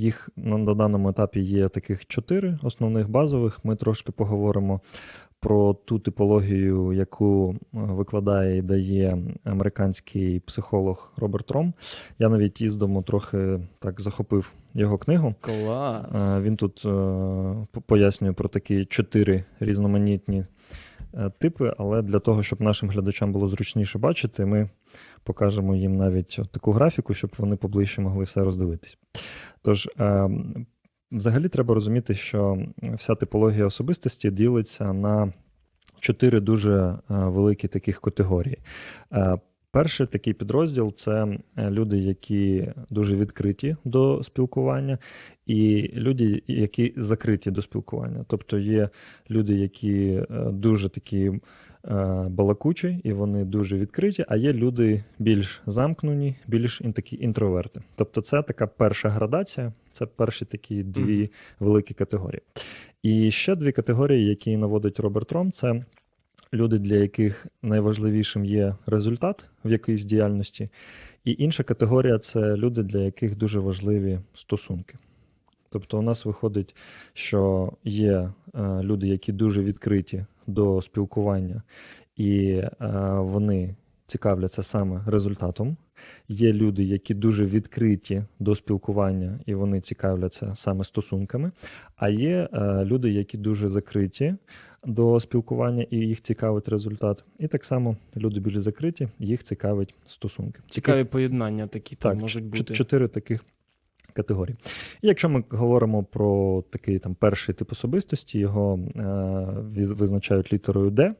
Їх на, даному етапі є таких чотири основних базових. Ми трошки поговоримо про ту типологію, яку е, викладає і дає американський психолог Роберт Ром. Я навіть їздому трохи так захопив його книгу. Клас. Е, Він тут е, пояснює про такі чотири різноманітні типи, але для того, щоб нашим глядачам було зручніше бачити, ми покажемо їм навіть таку графіку, щоб вони поближче могли все роздивитись. Тож, е, взагалі, треба розуміти, що вся типологія особистості ділиться на чотири дуже е, великі таких категорії. Е, Перший такий підрозділ це е, люди, які дуже відкриті до спілкування, і люди, які закриті до спілкування. Тобто є люди, які дуже такі балакучі, і вони дуже відкриті, а є люди більш замкнені, більш такі інтроверти. Тобто, це така перша градація, це перші такі дві великі категорії. І ще дві категорії, які наводить Роберт Ром, це люди, для яких найважливішим є результат в якоїсь діяльності. І інша категорія це люди, для яких дуже важливі стосунки. Тобто, у нас виходить, що є е, люди, які дуже відкриті до спілкування, і е, вони цікавляться саме результатом. Є люди, які дуже відкриті до спілкування, і вони цікавляться саме стосунками. А є е, люди, які дуже закриті до спілкування, і їх цікавить результат. І так само люди більш закриті, їх цікавить стосунки. Цікаві поєднання такі там можуть бути. чотири таких категорії. І якщо ми говоримо про такий там перший тип особистості, його е, визначають літерою Д.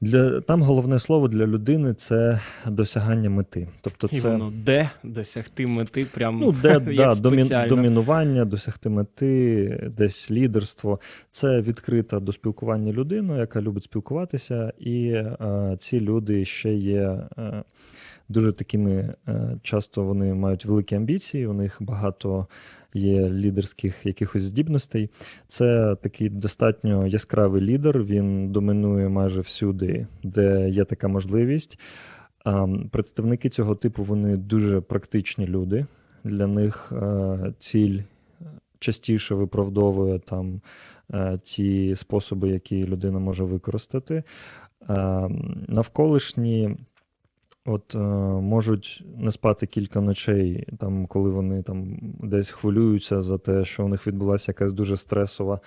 Для, там головне слово для людини це досягання мети. Тобто І це воно де досягти мети, прям Ну, де як да, домі, домінування, досягти мети, десь лідерство. Це відкрита до спілкування людина, яка любить спілкуватися, і е, ці люди ще є е, дуже такими. Е, часто вони мають великі амбіції, у них багато є лідерських якихось здібностей. Це такий достатньо яскравий лідер. Він домінує майже всюди, де є така можливість. Представники цього типу вони дуже практичні люди. Для них е, ціль частіше виправдовує там е, ті способи, які людина може використати. Е, навколишні от, е, можуть не спати кілька ночей, там, коли вони там, десь хвилюються за те, що у них відбулася якась дуже стресова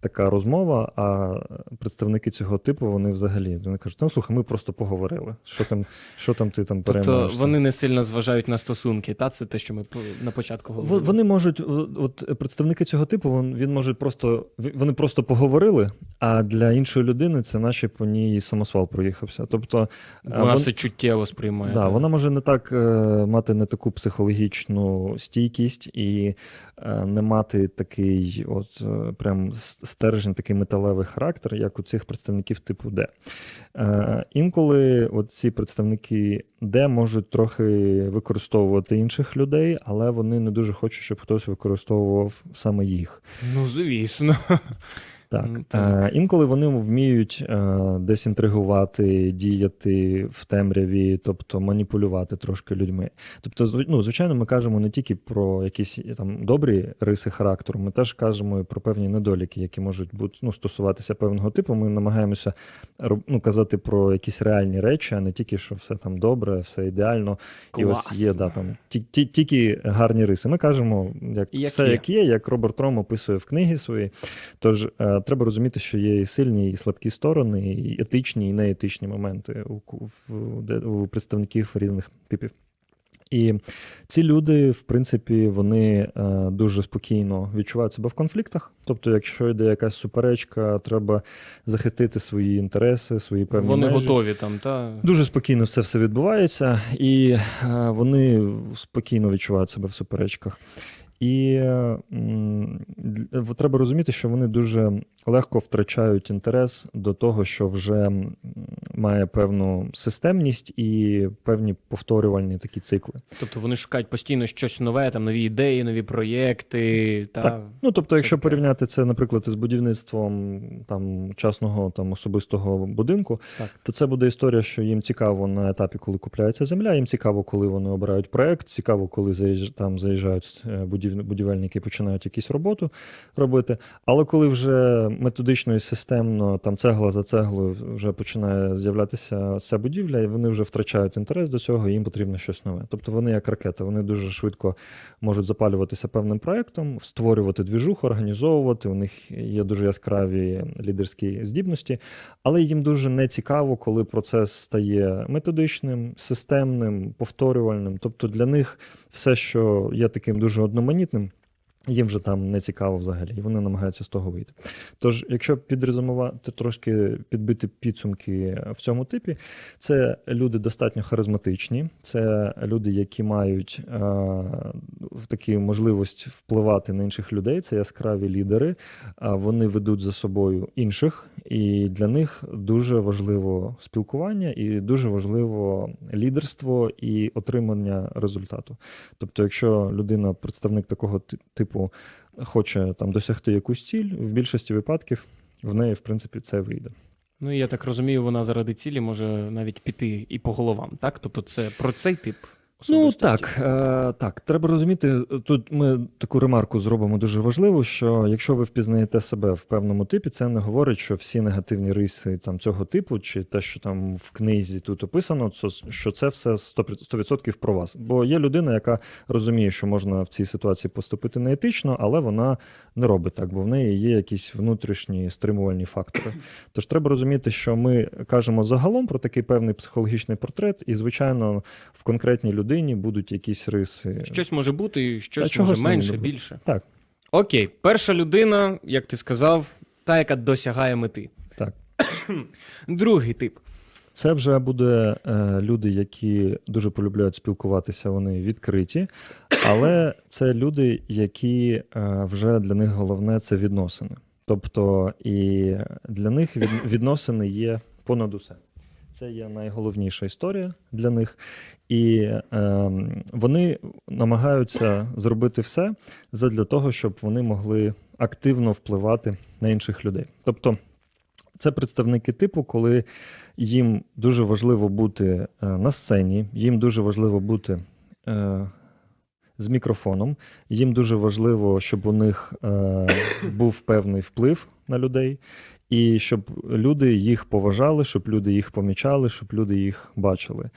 така розмова. А представники цього типу вони взагалі вони кажуть: ну слухай, ми просто поговорили. Що там, що там ти там Тобто вони не сильно зважають на стосунки, та це те, що ми на початку говорили. Вони можуть, от представники цього типу, він, він може просто вони просто поговорили, а для іншої людини це наче по ній самосвал проїхався. Тобто Вона вон- все чуттєво сприймає. Да, так. вона може не так е, мати не таку психологічну стійкість і е, не мати такий, от е, прям стержень, такий металевий характер, як у цих представників типу Д. Е, інколи от ці представники Д можуть трохи використовувати інших людей, але вони не дуже хочуть, щоб хтось використовував саме їх. Ну, звісно. Так. Ну, так. Е, інколи вони вміють е, десь інтригувати, діяти в темряві, тобто маніпулювати трошки людьми. Тобто, ну, звичайно, ми кажемо не тільки про якісь е, там добрі риси характеру, ми теж кажемо і про певні недоліки, які можуть бути ну, стосуватися певного типу. Ми намагаємося ну, казати про якісь реальні речі, а не тільки, що все там добре, все ідеально. І ось є да, там, ті, ті, тільки гарні риси. Ми кажемо, як, Як все є. як є, як Роберт Ром описує в книгі своїй. Тож е, треба розуміти, що є і сильні, і слабкі сторони, і етичні, і неетичні моменти у, в- у представників різних типів. І ці люди, в принципі, вони е, дуже спокійно відчувають себе в конфліктах. Тобто, якщо йде якась суперечка, треба захистити свої інтереси, свої певні Вони межі. готові там, та Дуже спокійно все все відбувається, і е, вони спокійно відчувають себе в суперечках. І треба розуміти, що вони дуже легко втрачають інтерес до того, що вже має певну системність і певні повторювальні такі цикли. тобто вони шукають постійно щось нове, там нові ідеї, нові проєкти. Та... Так. Ну, тобто, Це якщо порівняти це, наприклад, із будівництвом там частного там особистого будинку, Так. то це буде історія, що їм цікаво на етапі, коли купляється земля, їм цікаво, коли вони обирають проект, цікаво, коли заїж... там заїжджають е, будівельники починають якусь роботу робити. Але коли вже методично і системно там цегла за цеглою вже починає з'являтися ця будівля, і вони вже втрачають інтерес до цього, і їм потрібно щось нове. Тобто вони як ракета, вони дуже швидко можуть запалюватися певним проектом, створювати двіжуху, організовувати. У них є дуже яскраві лідерські здібності, але їм дуже не цікаво, коли процес стає методичним, системним, повторювальним. Тобто для них все, що є таким дуже одноманітним. Їм вже там не цікаво взагалі, і вони намагаються з того вийти. Тож, якщо підрезумувати трошки підбити підсумки в цьому типі, це люди достатньо харизматичні, це люди, які мають е, такі можливість впливати на інших людей. Це яскраві лідери. А вони ведуть за собою інших, і для них дуже важливо спілкування, і дуже важливо лідерство і отримання результату. Тобто, якщо людина, представник такого ти- типу, хоче там досягти якусь ціль, в більшості випадків в неї, в принципі, це вийде. Ну, я так розумію, вона заради цілі може навіть піти і по головам, так? Тобто це про цей тип Ну так, е, так, треба розуміти. Тут ми таку ремарку зробимо дуже важливу, що якщо ви впізнаєте себе в певному типі, це не говорить, що всі негативні риси там цього типу, чи те, що там в книзі тут описано, це- що це все 100%, 100% про вас. Бо є людина, яка розуміє, що можна в цій ситуації поступити неетично, але вона не робить так, бо в неї є якісь внутрішні стримувальні фактори. Тож треба розуміти, що ми кажемо загалом про такий певний психологічний портрет, і звичайно, в конкретній людині будуть якісь риси. Щось може бути, щось Та може менше, більше. Так. Окей, перша людина, як ти сказав, та, яка досягає мети. Так. Другий тип. Це вже буде е, люди, які дуже полюбляють спілкуватися, вони відкриті, але це люди, які е, вже для них головне це відносини. Тобто, і для них від, відносини є понад усе. Це є найголовніша історія для них, і е, вони намагаються зробити все задля того, щоб вони могли активно впливати на інших людей. Тобто, це представники типу, коли їм дуже важливо бути е, на сцені, їм дуже важливо бути е, з мікрофоном, їм дуже важливо, щоб у них е, був певний вплив на людей, і щоб люди їх поважали, щоб люди їх помічали, щоб люди їх бачили.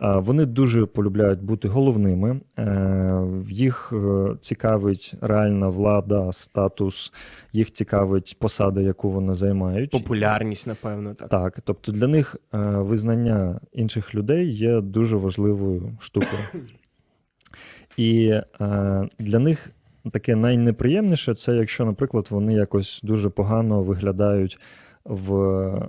Вони дуже полюбляють бути головними. Е, Їх е, цікавить реальна влада, статус, їх цікавить посада, яку вони займають. Популярність, напевно, так. Так, тобто для них е, визнання інших людей є дуже важливою штукою. І для них таке найнеприємніше це якщо, наприклад, вони якось дуже погано виглядають в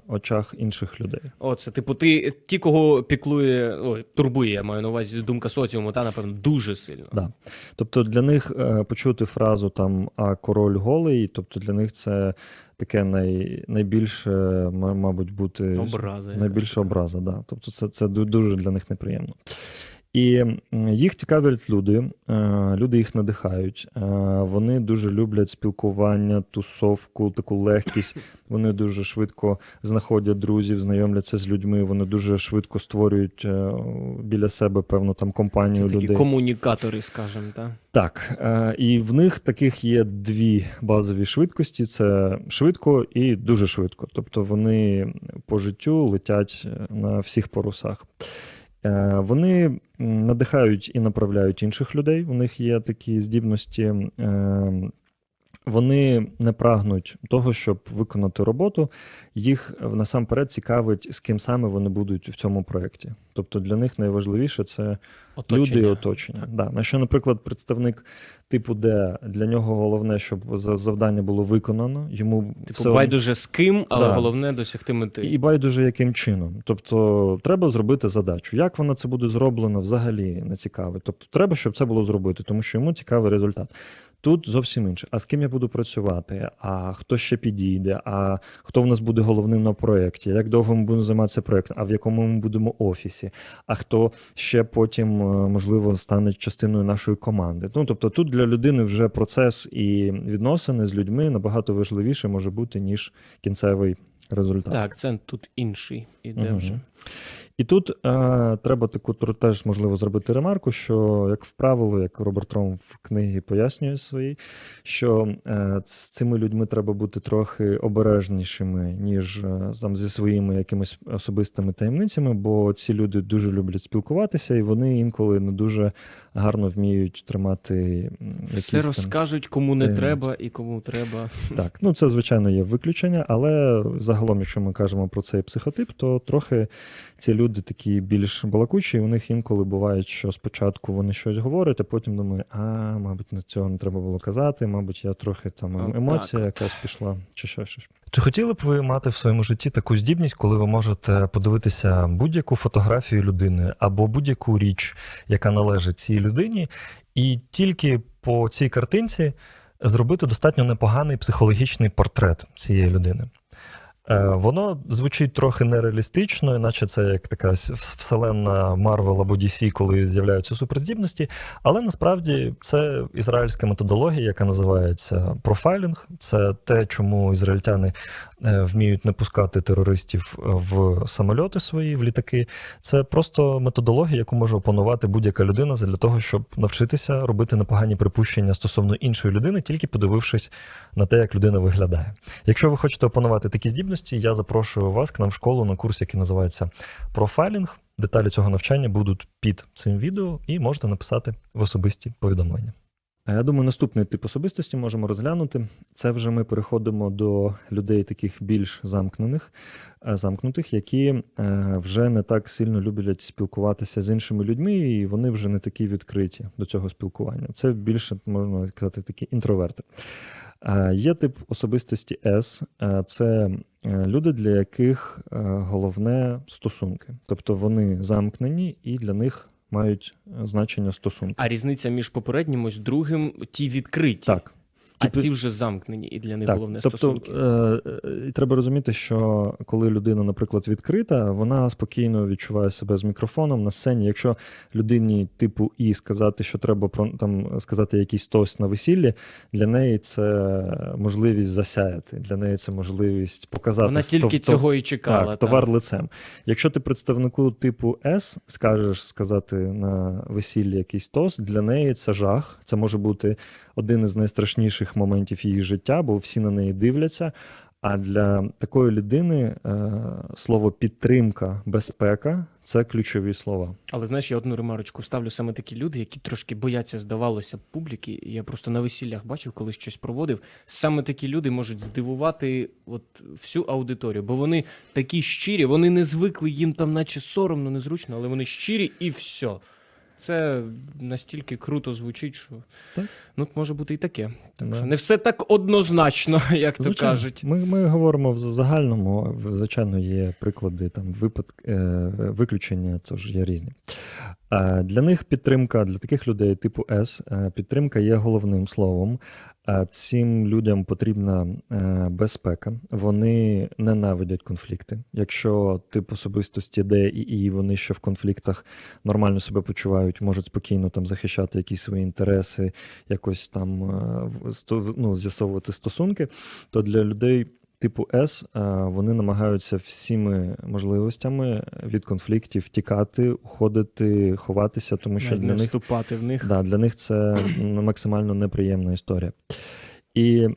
очах інших людей. О, це типу, ти ті, кого піклує, ой, турбує, я маю на увазі думка соціуму, та напевно дуже сильно. Да. Тобто для них е, почути фразу там а король голий, тобто для них це таке най, найбільше, мабуть, бути Образа. Найбільша образа, да. Тобто це, це дуже для них неприємно. І їх цікавлять люди, е, люди їх надихають. е, Вони дуже люблять спілкування, тусовку, таку легкість. Вони дуже швидко знаходять друзів, знайомляться з людьми. Вони дуже швидко створюють е, біля себе певну там Це компанію такі людей. комунікатори, скажімо, так. Так, і в них таких є дві базові швидкості: це швидко і дуже швидко. Тобто вони по життю летять на всіх парусах. Е, Вони надихають і направляють інших людей. У них є такі здібності. е, Вони не прагнуть того, щоб виконати роботу. Їх е, насамперед цікавить, з ким саме вони будуть в цьому проєкті. Тобто для них найважливіше це Люди і оточення. Так. Да. На що, наприклад, представник типу Д для нього головне, щоб за- завдання було виконано. Йому Типу, байдуже з ким, але Да. головне досягти мети. і байдуже яким чином. Тобто, треба зробити задачу. Як вона це буде зроблено, взагалі не цікаве. Тобто, треба, щоб це було зробити, тому що йому цікавий результат. Тут зовсім інше. А з ким я буду працювати? А хто ще підійде? А хто в нас буде головним на проєкті? Як довго ми будемо займатися проєктом? А в якому ми будемо офісі? А хто ще потім, е, можливо, стане частиною нашої команди? Ну тобто, тут для людини вже процес і відносини з людьми набагато важливіше може бути, ніж кінцевий результат. Так, акцент тут інший іде угу. вже. І тут е, треба таку теж можливо зробити ремарку, що як в правило, як Роберт Ром в книгі пояснює своїй, що е, з цими людьми треба бути трохи обережнішими, ніж е, там зі своїми якимись особистими таємницями, бо ці люди дуже люблять спілкуватися, і вони інколи не дуже гарно вміють тримати якісь Все там- розкажуть, кому не таємниці. треба і кому треба. так, ну це звичайно є виключення, але загалом, якщо ми кажемо про цей психотип, то трохи ці люди такі більш балакучі, і у них інколи буває, що спочатку вони щось говорять, а потім думають, а, мабуть, на цього не треба було казати, мабуть, я трохи там емоція якась пішла, чи ще щось. Чи хотіли б ви мати в своєму житті таку здібність, коли ви можете подивитися будь-яку фотографію людини або будь-яку річ, яка належить цій людині, і тільки по цій картинці зробити достатньо непоганий психологічний портрет цієї людини? Е, Воно звучить трохи нереалістично, іначе це як така вселенна Марвел або DC, коли з'являються суперздібності. Але насправді це ізраїльська методологія, яка називається профайлінг. Це те, чому ізраїльтяни е, вміють не пускати терористів в самольоти свої, в літаки. Це просто методологія, яку може опанувати будь-яка людина для того, щоб навчитися робити непогані припущення стосовно іншої людини, тільки подивившись на те, як людина виглядає. Якщо ви хочете опанувати такі здібності, я запрошую вас к нам в школу на курс, який називається профайлінг. Деталі цього навчання будуть під цим відео, і можете написати в особисті повідомлення. Я думаю, наступний тип особистості можемо розглянути. Це вже ми переходимо до людей таких більш замкнених, е, замкнутих, які е, вже не так сильно люблять спілкуватися з іншими людьми, і вони вже не такі відкриті до цього спілкування. Це більше можна сказати такі інтроверти. Е, Є тип особистості С, це люди, для яких е, головне стосунки. Тобто вони замкнені і для них мають е, значення стосунки. А різниця між попереднім ось другим ті відкриті. Так. А Типу- ці вже замкнені, і для них Так, головне тобто, стосунки. е, е, треба розуміти, що коли людина, наприклад, відкрита, вона спокійно відчуває себе з мікрофоном на сцені. Якщо людині типу І сказати, що треба про там сказати якийсь тост на весіллі, для неї це можливість засяяти. Для неї це можливість показати Вона тільки тов- цього і чекала. так, товар лицем. Якщо ти представнику типу С скажеш сказати на весіллі якийсь тост, для неї це жах. Це може бути один із найстрашніших моментів її життя, бо всі на неї дивляться. А для такої людини е, слово підтримка, безпека це ключові слова. Але знаєш, я одну ремарочку ставлю саме такі люди, які трошки бояться, здавалося, публіки. Я просто на весіллях бачив, коли щось проводив. Саме такі люди можуть здивувати от всю аудиторію, бо вони такі щирі, вони не звикли їм там, наче соромно, незручно, але вони щирі і все. Це настільки круто звучить, що Так. ну може бути і таке. Так що не все так однозначно, як то Звичайно. кажуть. Ми, ми говоримо в загальному. Звичайно, є приклади там випадк, е, виключення, ж є різні. Е, Для них підтримка, для таких людей типу С, е, підтримка є головним словом. Цим людям потрібна е, безпека. Вони ненавидять конфлікти. Якщо тип особистості Д і І, вони ще в конфліктах нормально себе почувають, можуть спокійно там захищати якісь свої інтереси, якось там е, ну, з'ясовувати стосунки, то для людей. Типу С е, вони намагаються всіми можливостями від конфліктів тікати, уходити, ховатися, тому що Навіть для не них вступати в них. Да, для них це максимально неприємна історія. І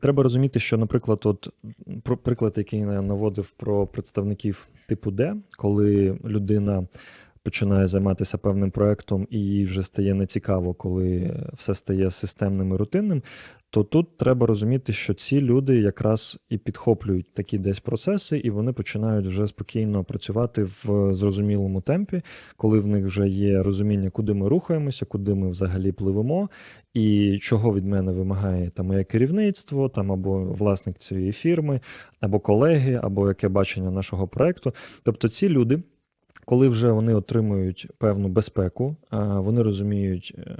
треба розуміти, що, наприклад, от про приклад, який я наводив про представників типу Д, коли людина починає займатися певним проектом і їй вже стає нецікаво, коли все стає системним і рутинним, то тут треба розуміти, що ці люди якраз і підхоплюють такі десь процеси, і вони починають вже спокійно працювати в зрозумілому темпі, коли в них вже є розуміння, куди ми рухаємося, куди ми взагалі пливемо, і чого від мене вимагає там моє керівництво, там або власник цієї фірми, або колеги, або яке бачення нашого проекту. Тобто ці люди. Коли вже вони отримують певну безпеку, а, вони розуміють, е,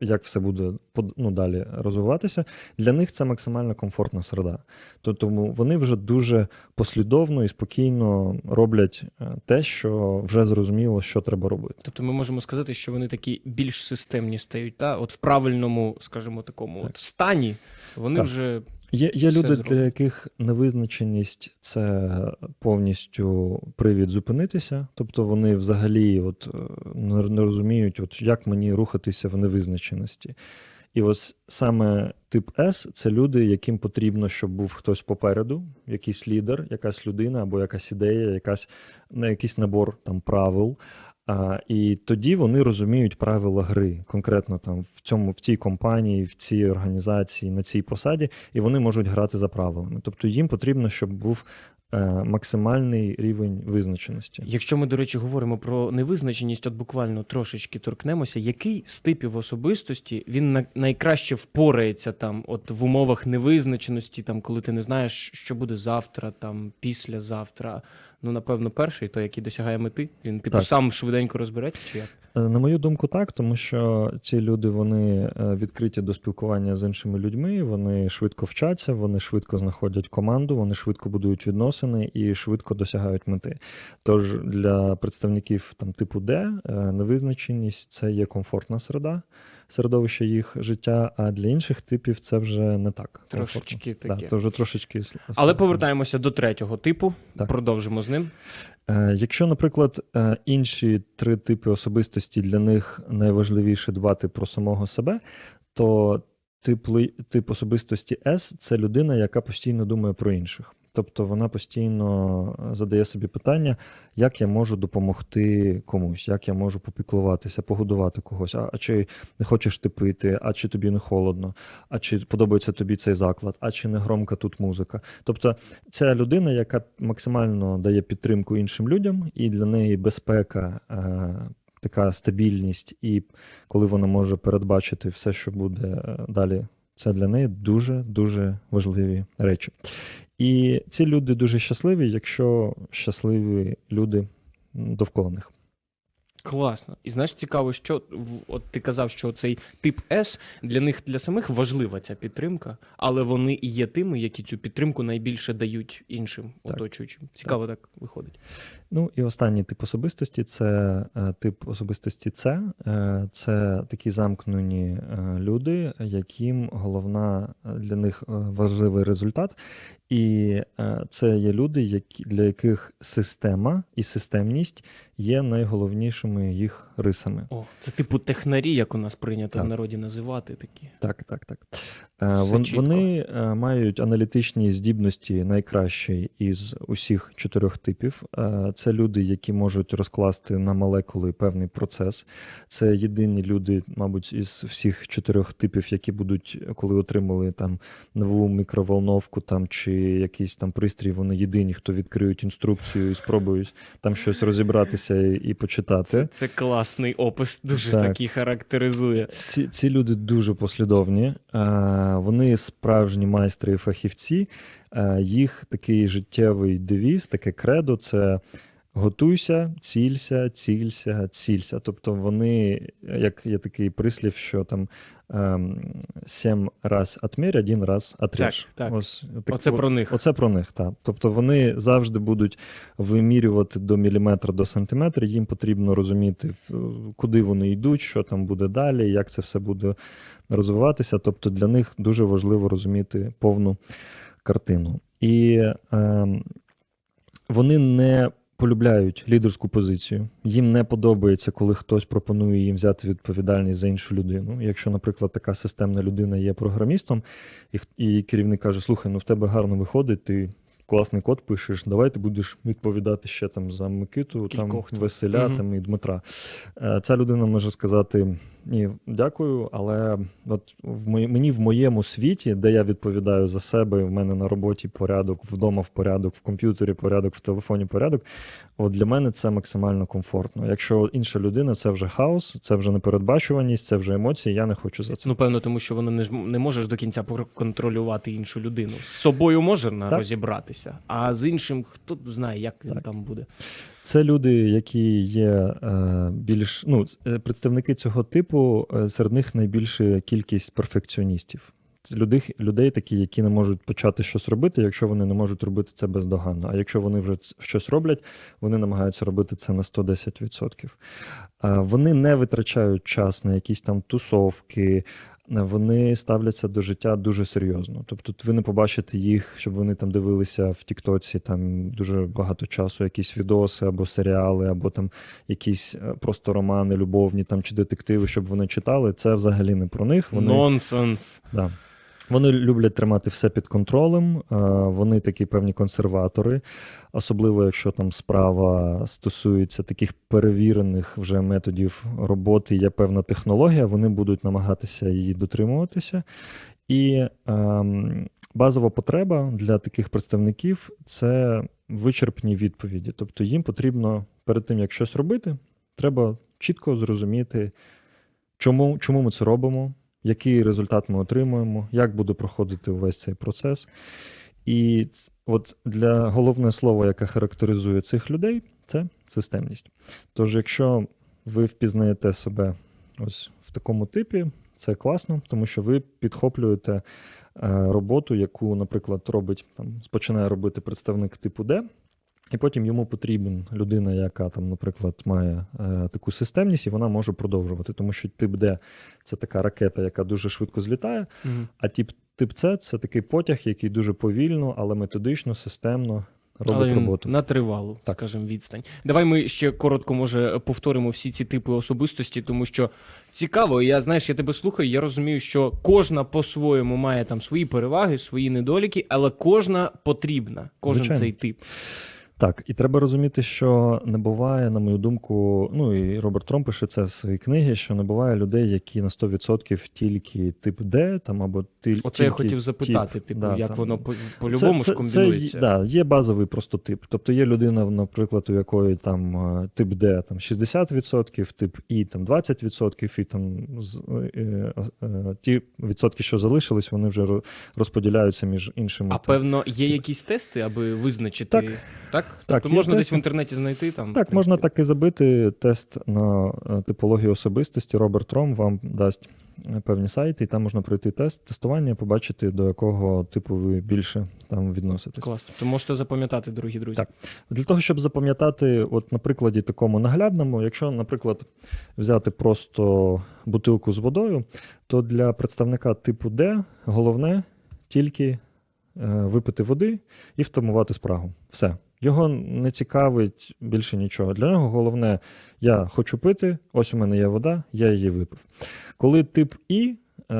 як все буде ну, далі розвиватися, для них це максимально комфортна середа. То- Тому вони вже дуже послідовно і спокійно роблять е, те, що вже зрозуміло, що треба робити. Тобто ми можемо сказати, що вони такі більш системні стають, та? от в правильному, скажімо, такому Так. от стані вони Так. вже Є, є люди, зроблено. для яких невизначеність це повністю привід зупинитися. Тобто вони взагалі от, е, не розуміють, от, як мені рухатися в невизначеності. І ось саме тип С це люди, яким потрібно, щоб був хтось попереду, якийсь лідер, якась людина або якась ідея, якась, не, якийсь набор там, правил. А, і тоді вони розуміють правила гри, конкретно там в цьому, в цій компанії, в цій організації, на цій посаді, і вони можуть грати за правилами. Тобто їм потрібно, щоб був максимальний рівень визначеності. Якщо ми, до речі, говоримо про невизначеність, от буквально трошечки торкнемося, який з типів особистості він на- найкраще впорається там, от в умовах невизначеності, там, коли ти не знаєш, що буде завтра, там, післязавтра. Ну, напевно, перший, той, який досягає мети, він типу Так. сам швиденько розбереться, чи як? Е, На мою думку, так, тому що ці люди вони е, відкриті до спілкування з іншими людьми, вони швидко вчаться, вони швидко знаходять команду, вони швидко будують відносини і швидко досягають мети. Тож для представників там типу Д е, невизначеність це є комфортна середа, середовище їх життя, а для інших типів це вже не так. Трошечки Да, це вже трошечки. Але повертаємося до третього типу. Так. Продовжимо з ним. Е, Якщо, наприклад, е, інші три типи особистості для них найважливіше дбати про самого себе, то тип, тип особистості С це людина, яка постійно думає про інших. Тобто вона постійно е, задає собі питання, як я можу допомогти комусь, як я можу попіклуватися, погодувати когось. А, а чи не хочеш ти пити, а чи тобі не холодно, а чи подобається тобі цей заклад, а чи не громка тут музика. Тобто це людина, яка максимально дає підтримку іншим людям, і для неї безпека, е, така стабільність, і коли вона може передбачити все, що буде е, далі, це для неї дуже дуже важливі речі. І ці люди дуже щасливі, якщо щасливі люди довкола них. Класно. І знаєш, цікаво, що от ти казав, що цей тип С для них для самих важлива ця підтримка, але вони і є тими, які цю підтримку найбільше дають іншим Так. оточуючим. Цікаво так виходить. Ну і останній тип особистості це е, тип особистості С. Е, Це такі замкнені е, люди, яким головна для них важливий результат. І е, це є люди, які, для яких система і системність є найголовнішими їх рисами. О, це типу технарі, як у нас прийнято Так. в народі називати такі. Так, так, так. Е, Все вон-. Вони е, мають аналітичні здібності найкращі із усіх чотирьох типів. Це люди, які можуть розкласти на молекули певний процес. Це єдині люди, мабуть, із всіх чотирьох типів, які будуть, коли отримали там нову мікроволновку там чи якийсь там пристрій, вони єдині, хто відкриють інструкцію і спробують там щось розібратися і, і почитати. Це, це класний опис, дуже Так. такий характеризує. Ці, ці люди дуже послідовні. Е, Вони справжні майстри і фахівці. Е, Їх такий життєвий девіз, таке кредо це готуйся, цілься, цілься, цілься. Тобто вони, як є такий прислів, що там ем, сім раз отмір, один раз отріж. Так, так. Ось, так- Оце про них. Оце про них, так. Тобто вони завжди будуть вимірювати до міліметра, до сантиметра. Їм потрібно розуміти, куди вони йдуть, що там буде далі, як це все буде розвиватися. Тобто для них дуже важливо розуміти повну картину. І ем, вони не полюбляють лідерську позицію. Їм не подобається, коли хтось пропонує їм взяти відповідальність за іншу людину. Якщо, наприклад, така системна людина є програмістом, і, і керівник каже: слухай, ну в тебе гарно виходить, ти. Класний код пишеш, давай ти будеш відповідати ще там за Микиту, там Кількох тут. Василя Мгм. там, і Дмитра. Е, Ця людина може сказати: ні, дякую, але от в мої- мені в моєму світі, де я відповідаю за себе, в мене на роботі порядок, вдома в порядок, в комп'ютері порядок, в телефоні порядок. От для мене це максимально комфортно. Якщо інша людина, це вже хаос, це вже непередбачуваність, це вже емоції. Я не хочу за це. Ну, певно, тому що воно не, не можеш до кінця контролювати іншу людину. З собою можна Так. Розібратися, а з іншим хто знає, як він Так. там буде. Це люди, які є е, більш ну, е, представники цього типу, е, серед них найбільша кількість перфекціоністів. Людей, людей такі, які не можуть почати щось робити, якщо вони не можуть робити це бездоганно. А якщо вони вже щось роблять, вони намагаються робити це на 110%. Е, Вони не витрачають час на якісь там тусовки, вони ставляться до життя дуже серйозно. Тобто, ви не побачите їх, щоб вони там дивилися в Тіктоці там дуже багато часу, якісь відоси або серіали, або там якісь е, просто романи любовні там чи детективи, щоб вони читали. Це взагалі не про них. Вони Нонсенс. Да. Вони люблять тримати все під контролем, е, вони такі певні консерватори, особливо якщо там справа стосується таких перевірених вже методів роботи, є певна технологія, вони будуть намагатися її дотримуватися. І ем, базова потреба для таких представників це вичерпні відповіді. Тобто їм потрібно перед тим, як щось робити, треба чітко зрозуміти, чому, чому ми це робимо, який результат ми отримуємо, як буде проходити увесь цей процес. І от для головне слово, яке характеризує цих людей, це системність. Тож, якщо ви впізнаєте себе ось в такому типі, це класно, тому що ви підхоплюєте е, роботу, яку, наприклад, робить там, починає робити представник типу Д, і потім йому потрібен людина, яка там, наприклад, має е, таку системність, і вона може продовжувати. Тому що тип Д це така ракета, яка дуже швидко злітає, Мгм. а тип, тип С це такий потяг, який дуже повільно, але методично, системно робить Але роботу. на тривалу, Так. скажімо, відстань. Давай ми ще коротко, може, повторимо всі ці типи особистості, тому що цікаво, я знаєш, я тебе слухаю, я розумію, що кожна по-своєму має там свої переваги, свої недоліки, але кожна потрібна, кожен Звичайно. цей тип. Так, і треба розуміти, що не буває, на мою думку, ну і Роберт Тром пише це в своїй книгі, що не буває людей, які на 100% тільки тип Д, там або тіль, Оце я хотів запитати, тип, типу, да, як там. воно по- по-любому ж комбінується. Це, да, є базовий просто тип. Тобто є людина, наприклад, у якої там е, тип Д там 60%, тип І там 20%, і там е, е, ті відсотки, що залишились, вони вже розподіляються між іншими. А там. певно, є якісь тести, аби визначити. Так. Так? Так, Тобто можна десь в інтернеті знайти там. Так, можна так і забити тест на е, типологію особистості. Роберт Ром вам дасть е, певні сайти, і там можна пройти тест тестування, побачити, до якого типу ви більше там відноситесь. Клас. Тобто можете запам'ятати, дорогі друзі. Так. Для того, щоб запам'ятати, от на прикладі такому наглядному, якщо, наприклад, взяти просто бутилку з водою, то для представника типу Д головне тільки е, випити води і втамувати спрагу. Все. Його не цікавить більше нічого. Для нього головне, я хочу пити, ось у мене є вода, я її випив. Коли тип І,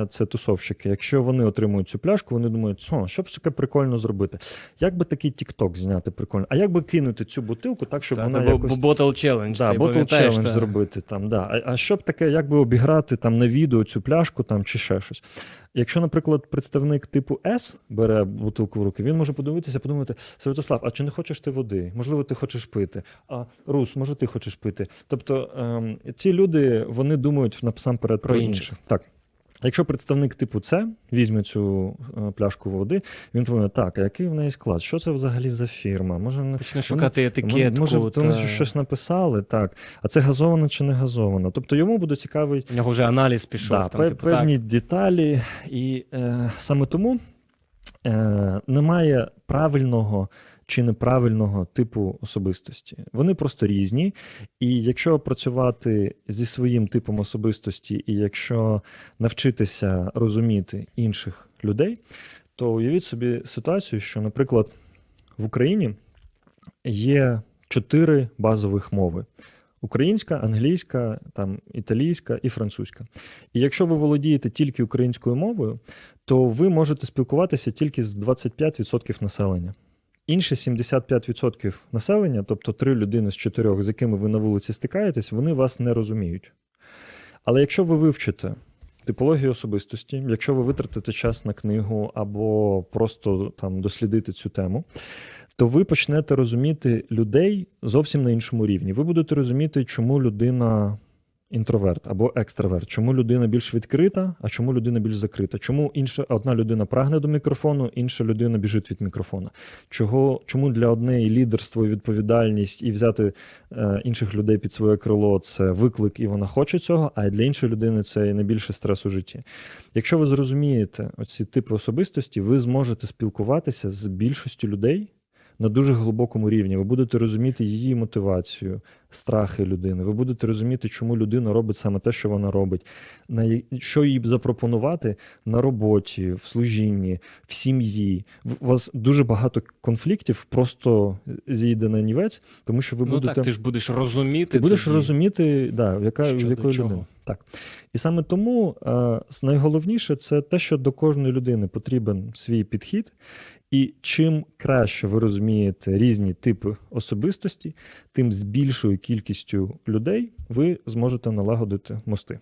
це тусовщики, якщо вони отримують цю пляшку, вони думають, о, що б таке прикольно зробити. Як би такий TikTok зняти прикольно? А як би кинути цю бутилку так, щоб Це вона або якось. Bottle Challenge. Да, пам'ятаєш, та? зробити там, да. А, а що б таке, як би обіграти там на відео цю пляшку там, чи ще щось. Якщо, наприклад, представник типу С бере бутилку в руки, він може подивитися, подумати: Святослав, а чи не хочеш ти води? Можливо, ти хочеш пити. А Рус, може, ти хочеш пити. Тобто ем, ці люди вони думають насамперед про, Про інших. Так. Якщо представник типу С візьме цю е, пляшку води, він подумає, так, а який в неї склад? Що це взагалі за фірма? Може, вона Почне шукати етикетку. Може, та- щось написали, так. А це газовано чи не газовано? Тобто йому буде цікавий У нього вже аналіз пішов. да, там, пе- типу, певні так. деталі. І е, саме тому е, немає правильного чи неправильного типу особистості. Вони просто різні. І якщо працювати зі своїм типом особистості, і якщо навчитися розуміти інших людей, то уявіть собі ситуацію, що, наприклад, в Україні є чотири базових мови: українська, англійська, там, італійська і французька. І якщо ви володієте тільки українською мовою, то ви можете спілкуватися тільки з 25% населення. Інші 75% населення, тобто три людини з чотирьох, з якими ви на вулиці стикаєтесь, вони вас не розуміють. Але якщо ви вивчите типологію особистості, якщо ви витратите час на книгу або просто там дослідити цю тему, то ви почнете розуміти людей зовсім на іншому рівні. Ви будете розуміти, чому людина інтроверт або екстраверт, чому людина більш відкрита, а чому людина більш закрита. Чому інша одна людина прагне до мікрофону, інша людина біжить від мікрофона. Чого, чому для однієї лідерство і відповідальність і взяти е, інших людей під своє крило це виклик, і вона хоче цього, а для іншої людини це найбільший стрес у житті. Якщо ви зрозумієте оці типи особистості, ви зможете спілкуватися з більшістю людей на дуже глибокому рівні. Ви будете розуміти її мотивацію, страхи людини. Ви будете розуміти, чому людина робить саме те, що вона робить, на що їй запропонувати на роботі, в служінні, в сім'ї. У вас дуже багато конфліктів просто зійде на нівець, тому що ви ну будете. так, ти ж будеш розуміти. Ти будеш тоді. розуміти, да, яка, що якої людини. Так. І саме тому е, найголовніше це те, що до кожної людини потрібен свій підхід. І чим краще ви розумієте різні типи особистості, тим з більшою кількістю людей ви зможете налагодити мости.